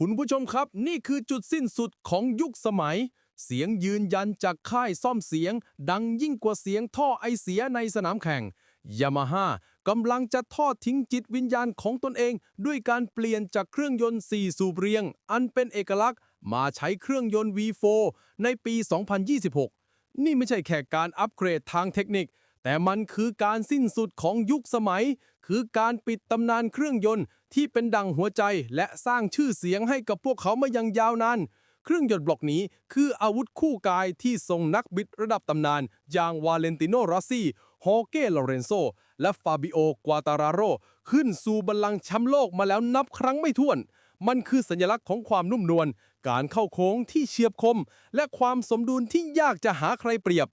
คุณผู้ชมครับ นี่คือจุดสิ้นสุดของยุคสมัย เสียงยืนยันจากค่ายซ่อมเสียง ดังยิ่งกว่าเสียงท่อไอเสียในสนามแข่งยามาฮ่ากำลังจะทอดทิ้งจิตวิญญาณของตนเอง ด้วยการเปลี่ยนจากเครื่องยนต์ 4 สูบเรียง อันเป็นเอกลักษณ์ มาใช้เครื่องยนต์ V4 ในปี 2026 นี่ไม่ใช่แค่การอัปเกรดทางเทคนิค แต่มันคือการสิ้นสุดของยุคสมัย คือการปิดตำนานเครื่องยนต์ที่เป็นดังหัวใจและสร้างชื่อเสียงให้กับพวกเขามายังยาวนานเครื่องยนต์บล็อกนี้คืออาวุธคู่กายที่ส่งนักบิดระดับตำนาน อย่างวาเลนติโนรอสซี่ฮอเก้ลอเรนโซ และฟาบิโอกวาตาราโร ขึ้นสู่บัลลังก์แชมป์โลกมาแล้วนับครั้งไม่ถ้วน มันคือสัญลักษณ์ของความนุ่มนวล การเข้าโค้งที่เฉียบคม และความสมดุลที่ยากจะหาใครเปรียบ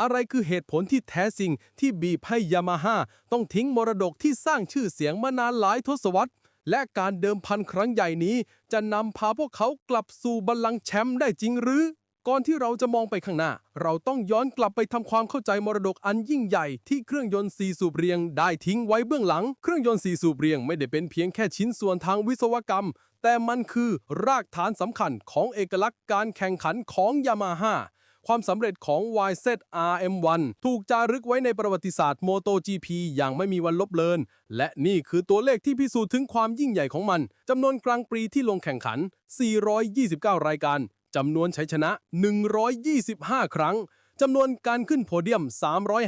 อะไรคือเหตุผลที่แท้จริงที่บีบให้ยามาฮ่าต้องทิ้งมรดกที่สร้างชื่อเสียงมานานหลายทศวรรษ และการเดิมพันครั้งใหญ่นี้ จะนำพาพวกเขากลับสู่บัลลังก์แชมป์ได้จริงหรือ ก่อนที่เราจะมองไปข้างหน้า เราต้องย้อนกลับไปทำความเข้าใจมรดกอันยิ่งใหญ่ที่เครื่องยนต์4สูบเรียงได้ทิ้งไว้เบื้องหลัง เครื่องยนต์4สูบเรียงไม่ได้เป็นเพียงแค่ชิ้นส่วนทางวิศวกรรม แต่มันคือรากฐานสำคัญของเอกลักษณ์การแข่งขันของยามาฮ่า ความสำเร็จของ YZRM1 ถูกจารึกไว้ในประวัติศาสตร์ MotoGP อย่างไม่มีวันลบเลือน และนี่คือตัวเลขที่พิสูจน์ถึงความยิ่งใหญ่ของมันจำนวนกลางปรีที่ลงแข่งขัน 429 รายการจำนวนชัยชนะ 125 ครั้งจำนวนการขึ้นโพเดียม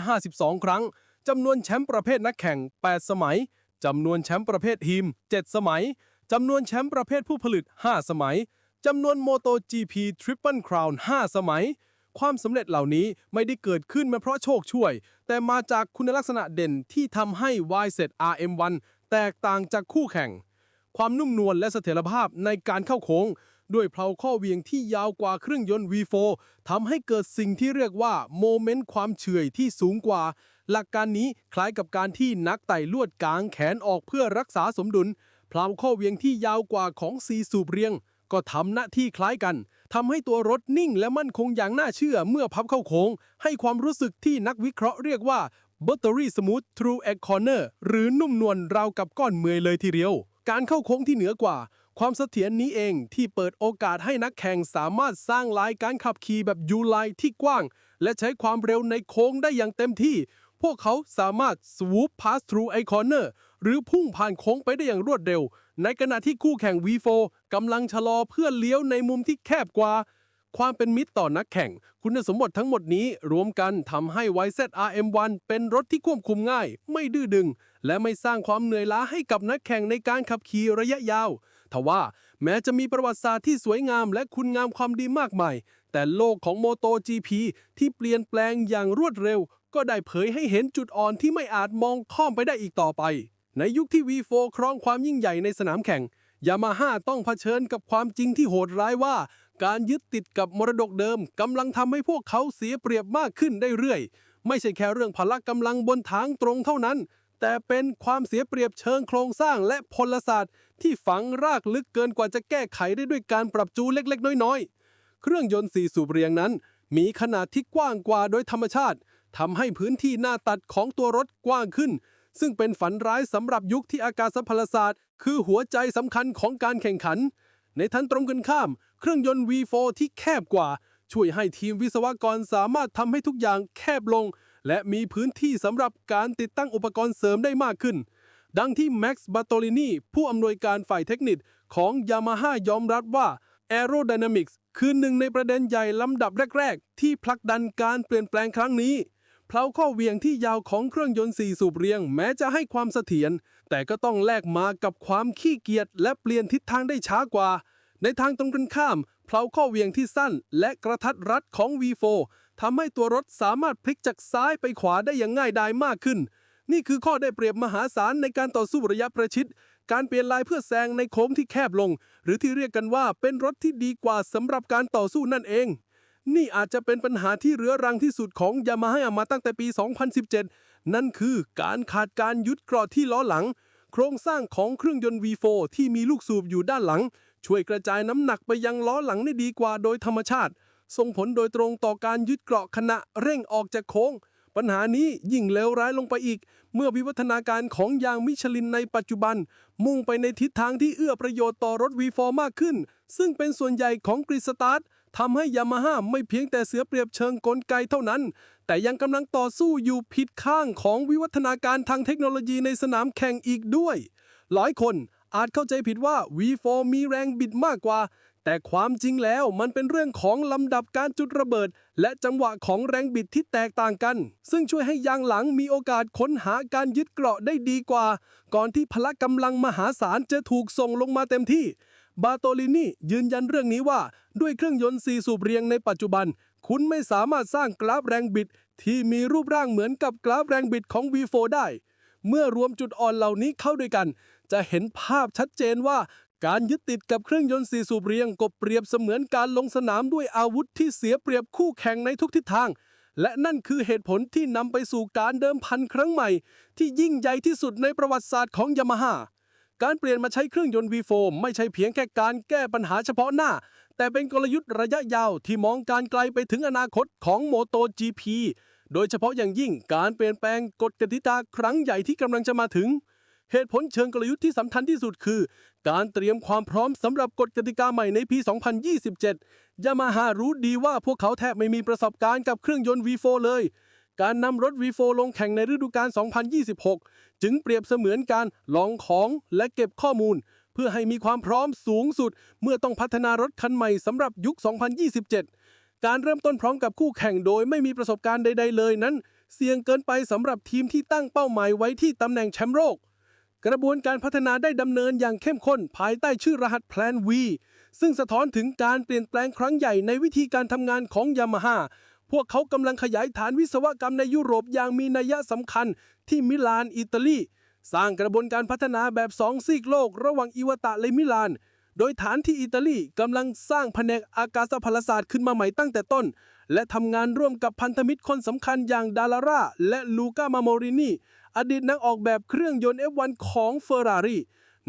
352 ครั้งจำนวนแชมป์ประเภทนักแข่ง 8 สมัยจำนวนแชมป์ประเภททีม 7 สมัยจำนวนแชมป์ประเภทผู้ผลิต 5 สมัยจำนวน MotoGP Triple Crown 5 สมัย ความสำเร็จเหล่านี้ไม่ได้เกิดขึ้นมาเพราะโชคช่วย แต่มาจากคุณลักษณะเด่นที่ทำให้ YZRM1 แตกต่างจากคู่แข่ง ความนุ่มนวลและเสถียรภาพในการเข้าโค้ง ด้วยเพลาข้อเวียงที่ยาวกว่าเครื่องยนต์ V4 ทำให้เกิดสิ่งที่เรียกว่าโมเมนต์ความเฉื่อยที่สูงกว่า หลักการนี้คล้ายกับการที่นักไต่ลวดกางแขนออกเพื่อรักษาสมดุลเพลาข้อเวียงที่ยาวกว่าของซีสูบเรียง ก็ทำหน้าที่คล้ายกัน ทำให้ตัวรถนิ่งและมั่นคงอย่างน่าเชื่อเมื่อพับเข้าโค้ง ให้ความรู้สึกที่นักวิเคราะห์เรียกว่า Buttery Smooth True Egg Corner หรือนุ่มนวลราวกับก้อนเมยเลยทีเดียว การเข้าโค้งที่เหนือกว่า ความเสถียรนี้เองที่เปิดโอกาสให้นักแข่งสามารถสร้างลายการขับขี่แบบยูไลที่กว้าง และใช้ความเร็วในโค้งได้อย่างเต็มที่ พวกเขาสามารถ swoop pass through a corner หรือพุ่งผ่านโค้งไปได้อย่างรวดเร็ว ในขณะที่คู่แข่ง V4 กำลังชะลอเพื่อเลี้ยวในมุมที่แคบกว่า ความเป็นมิตรต่อนักแข่ง คุณสมบัติทั้งหมดนี้รวมกันทำให้ YZRM1 เป็นรถที่ควบคุมง่าย ไม่ดื้อดึง และไม่สร้างความเหนื่อยล้าให้กับนักแข่งในการขับขี่ระยะยาวทว่าแม้จะมีประวัติศาสตร์ที่สวยงามและคุณงามความดีมากมาย แต่โลกของ MotoGP ที่เปลี่ยนแปลงอย่างรวดเร็ว ก็ได้เผยให้เห็นจุดอ่อนที่ไม่อาจมองข้อมไปได้อีกต่อไป ในยุคที่ V4 ครองความยิ่งใหญ่ในสนามแข่ง ยามาฮ่าต้องเผชิญกับความจริงที่โหดร้ายว่า การยึดติดกับมรดกเดิมกำลังทำให้พวกเขาเสียเปรียบมากขึ้นได้เรื่อย ไม่ใช่แค่เรื่องพละกำลังบนทางตรงเท่านั้น แต่เป็นความเสียเปรียบเชิงโครงสร้างและพลศาสตร์ ที่ฝังรากลึกเกินกว่าจะแก้ไขได้ด้วยการปรับจูนเล็กๆ น้อยๆ เครื่องยนต์สี่สูบเรียงนั้น มีขนาดที่กว้างกว่าโดยธรรมชาติทำให้พื้นที่หน้าตัดของตัวรถกว้างขึ้น ซึ่งเป็นฝันร้ายสำหรับยุคที่อากาศพลศาสตร์ คือหัวใจสำคัญของการแข่งขัน ในทันตรงกันข้าม เครื่องยนต์ V4 ที่แคบกว่า ช่วยให้ทีมวิศวกรสามารถทำให้ทุกอย่างแคบลง และมีพื้นที่สำหรับการติดตั้งอุปกรณ์เสริมได้มากขึ้น ดังที่แม็กซ์บาโตลินีผู้อำนวยการฝ่ายเทคนิคของ Yamaha ยอมรับว่า Aerodynamics คือหนึ่งในประเด็นใหญ่ลำดับแรก ๆ ที่ผลักดันการเปลี่ยนแปลงครั้งนี้ เพลาข้อเหวียงที่ยาวของเครื่องยนต์สี่สูบเรียงแม้จะให้ความเสถียรแต่ก็ต้องแลกมากับความขี้เกียจและเปลี่ยนทิศทางได้ช้ากว่า ในทางตรงกันข้ามเพลาข้อเหวียงที่สั้นและกระทัดรัดของ V4 ทำให้ตัวรถสามารถพลิกจากซ้ายไปขวาได้อย่างง่ายดายมากขึ้น นี่คือข้อได้เปรียบมหาศาลในการต่อสู้ระยะประชิด การเปลี่ยนลายเพื่อแซงในโค้งที่แคบลง หรือที่เรียกกันว่าเป็นรถที่ดีกว่าสำหรับการต่อสู้นั่นเอง นี่อาจจะเป็นปัญหาที่เรื้อรังที่สุดของยามาฮ่ามาตั้งแต่ปี 2017 นั่นคือการขาดการยึดเกราะที่ล้อหลัง โครงสร้างของเครื่องยนต์ V4 ที่มีลูกสูบอยู่ด้านหลัง ช่วยกระจายน้ำหนักไปยังล้อหลังได้ดีกว่าโดยธรรมชาติ ส่งผลโดยตรงต่อการยึดเกราะขณะเร่งออกจากโค้ง ปัญหานี้ยิ่งเลวร้ายลงไปอีก เมื่อวิวัฒนาการของยางมิชลินในปัจจุบัน มุ่งไปในทิศทางที่เอื้อประโยชน์ต่อรถ V4 มากขึ้น ซึ่งเป็นส่วนใหญ่ของกริสตาร์ท ทำให้ยามาฮ่าไม่เพียงแต่เสือเปรียบเชิงกลไกเท่านั้น แต่ยังกำลังต่อสู้อยู่ผิดข้างของวิวัฒนาการทางเทคโนโลยีในสนามแข่งอีกด้วย หลายคนอาจเข้าใจผิดว่า V4 มีแรงบิดมากกว่า แต่ความจริงแล้วมันเป็นเรื่องของลำดับการจุดระเบิด และจังหวะของแรงบิดที่แตกต่างกัน ซึ่งช่วยให้ยางหลังมีโอกาสค้นหาการยึดเกราะได้ดีกว่า ก่อนที่พละกำลังมหาศาลจะถูกส่งลงมาเต็มที่ บาโตลินียืนยันเรื่องนี้ว่า ด้วยเครื่องยนต์ 4 สูบเรียงในปัจจุบัน คุณไม่สามารถสร้างกราฟแรงบิด ที่มีรูปร่างเหมือนกับกราฟแรงบิดของ V4 ได้ เมื่อรวมจุดอ่อนเหล่านี้เข้าด้วยกัน จะเห็นภาพชัดเจนว่าการยึดติดกับเครื่องยนต์สี่สูบเรียงก็เปรียบเสมือนการลงสนามด้วยอาวุธที่เสียเปรียบคู่แข่งในทุกทิศทาง และนั่นคือเหตุผลที่นำไปสู่การเดิมพันครั้งใหม่ ที่ยิ่งใหญ่ที่สุดในประวัติศาสตร์ของยามาฮ่า การเปลี่ยนมาใช้เครื่องยนต์ V4 ไม่ใช่เพียงแค่การแก้ปัญหาเฉพาะหน้า แต่เป็นกลยุทธ์ระยะยาวที่มองการไกลไปถึงอนาคตของ MotoGP โดยเฉพาะอย่างยิ่งการเปลี่ยนแปลงกฎกติกาครั้งใหญ่ที่กำลังจะมาถึง เหตุผลเชิงกลยุทธ์ที่สำคัญที่สุดคือ การเตรียมความพร้อมสำหรับกฎกติกาใหม่ในปี 2027 ยามาฮ่ารู้ดีว่าพวกเขาแทบไม่มีประสบการณ์กับเครื่องยนต์ V4 เลย การนำรถ V4 ลงแข่งในฤดูกาล 2026 จึงเปรียบเสมือนการลองของและเก็บข้อมูล เพื่อให้มีความพร้อมสูงสุด เมื่อต้องพัฒนารถคันใหม่สำหรับยุค 2027 การเริ่มต้นพร้อมกับคู่แข่งโดยไม่มีประสบการณ์ใด ๆ เลยนั้น เสี่ยงเกินไปสำหรับทีมที่ตั้งเป้าหมายไว้ที่ตำแหน่งแชมป์โลกกระบวนการพัฒนาได้ดำเนินอย่างเข้มข้นภายใต้ชื่อรหัส Plan V ซึ่งสะท้อนถึงการเปลี่ยนแปลงครั้งใหญ่ในวิธีการทำงานของยามาฮ่า พวกเขากำลังขยายฐานวิศวกรรมในยุโรปอย่างมีนัยสำคัญที่มิลานอิตาลี สร้างกระบวนการพัฒนาแบบสองซีกโลกระหว่างอิวตะและมิลาน โดยฐานที่อิตาลีกำลังสร้างแผนกอากาศพลศาสตร์ขึ้นมาใหม่ตั้งแต่ต้น และทำงานร่วมกับพันธมิตรคนสำคัญอย่างดาลาร่าและลูกามาโมรินีอดีตนักออกแบบเครื่องยนต์ F1 ของเฟอร์รารี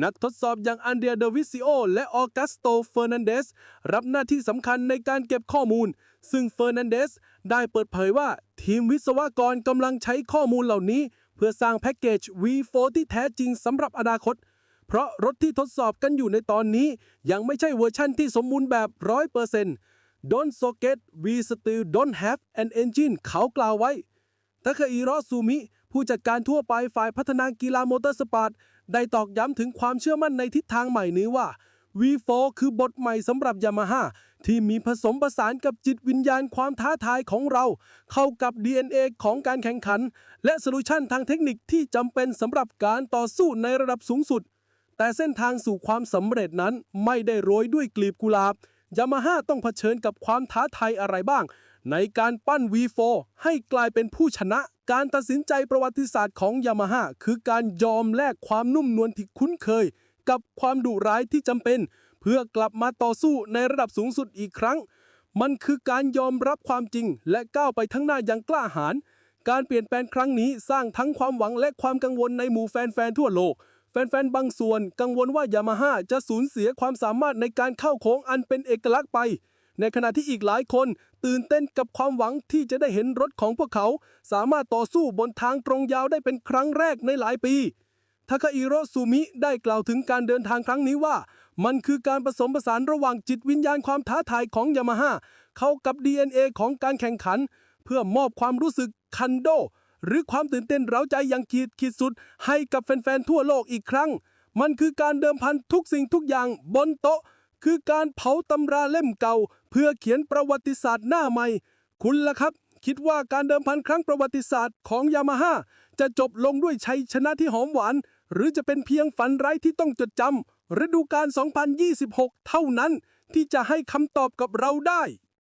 นักทดสอบอย่างอันเดรียเดวิซิโอและออกัสโตเฟอร์นันเดสรับหน้าที่สำคัญในการเก็บข้อมูล ซึ่งเฟอร์นันเดสได้เปิดเผยว่าทีมวิศวกรกำลังใช้ข้อมูลเหล่านี้ เพื่อสร้างแพ็กเกจ V4 ที่แท้จริงสำหรับอนาคต เพราะรถที่ทดสอบกันอยู่ในตอนนี้ ยังไม่ใช่เวอร์ชั่นที่สมบูรณ์แบบ 100% Don't forget we still don't have an engine เขากล่าวไว้ทาเคอิโรซูมิ ผู้จัดการทั่วไปฝ่ายพัฒนากีฬามอเตอร์สปอร์ตได้ตอกย้ำถึงความเชื่อมั่นในทิศทางใหม่นี้ว่า V4 คือบทใหม่สำหรับยามาฮ่าที่มีผสมผสานกับจิตวิญญาณความท้าทายของเรา เข้ากับ DNA ของการแข่งขัน และโซลูชันทางเทคนิคที่จำเป็นสำหรับการต่อสู้ในระดับสูงสุด แต่เส้นทางสู่ความสำเร็จนั้นไม่ได้โรยด้วยกลีบกุหลาบยามาฮ่าต้องเผชิญกับความท้าทายอะไรบ้าง ในการปั้น V4 ให้กลายเป็นผู้ชนะ การตัดสินใจประวัติศาสตร์ของยามาฮ่าคือการยอมแลกความนุ่มนวลที่คุ้นเคย กับความดุร้ายที่จำเป็น เพื่อกลับมาต่อสู้ในระดับสูงสุดอีกครั้ง มันคือการยอมรับความจริง และก้าวไปทั้งหน้าอย่างกล้าหาญการเปลี่ยนแปลงครั้งนี้สร้างทั้งความหวังและความกังวลในหมู่แฟนๆทั่วโลก แฟนๆบางส่วนกังวลว่ายามาฮ่าจะสูญเสียความสามารถในการเข้าโค้งอันเป็นเอกลักษณ์ไป ในขณะที่อีกหลายคนตื่นเต้นกับความหวังที่จะได้เห็นรถของพวกเขา สามารถต่อสู้บนทางตรงยาวได้เป็นครั้งแรกในหลายปี ทาคาอิโรซูมิได้กล่าวถึงการเดินทางครั้งนี้ว่า มันคือการผสมผสานระหว่างจิตวิญญาณความท้าทายของยามาฮ่าเข้ากับ DNA ของการแข่งขัน เพื่อมอบความรู้สึกคันโด หรือความตื่นเต้นเร้าใจอย่างขีดขีดสุด ให้กับแฟนๆทั่วโลกอีกครั้ง มันคือการเดิมพันทุกสิ่งทุกอย่างบนโต๊ะ คือการเผาตำราเล่มเก่า เพื่อเขียนประวัติศาสตร์หน้าใหม่ คุณล่ะครับคิดว่าการเดิมพันครั้งประวัติศาสตร์ของยามาฮ่าจะจบลงด้วยชัยชนะที่หอมหวาน หรือจะเป็นเพียงฝันร้ายที่ต้องจดจำฤดูกาล2026 เท่านั้นที่จะให้คำตอบกับเราได้